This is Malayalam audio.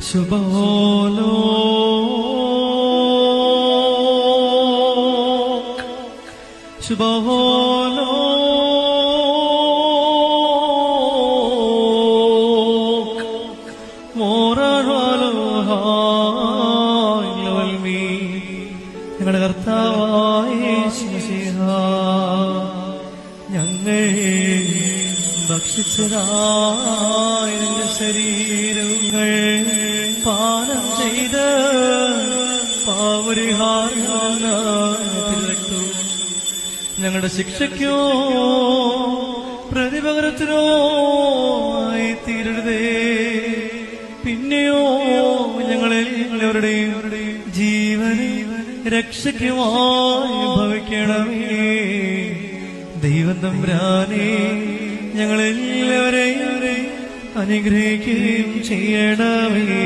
ശുഭോലോ ശുഭോലോ ഞങ്ങളുടെ കർത്താവായ ഞങ്ങൾ ഭക്ഷിച്ചതായ ശരീരങ്ങൾ പാനം ചെയ്ത് പാവരിഹാരത്തു ഞങ്ങളുടെ ശിക്ഷയ്ക്കോ പ്രതിപകരത്തിനോ ആയി തീരരുതേ. പിന്നെയോ ഞങ്ങളെ ഞങ്ങളെവരുടെയും ജീവനെ രക്ഷയ്ക്കുമായി ഭവിക്കണമേ. ദൈവം തമ്പ്രാനെ ഞങ്ങളെല്ലാവരെയും അനുഗ്രഹിക്കുകയും ചെയ്യണമേ.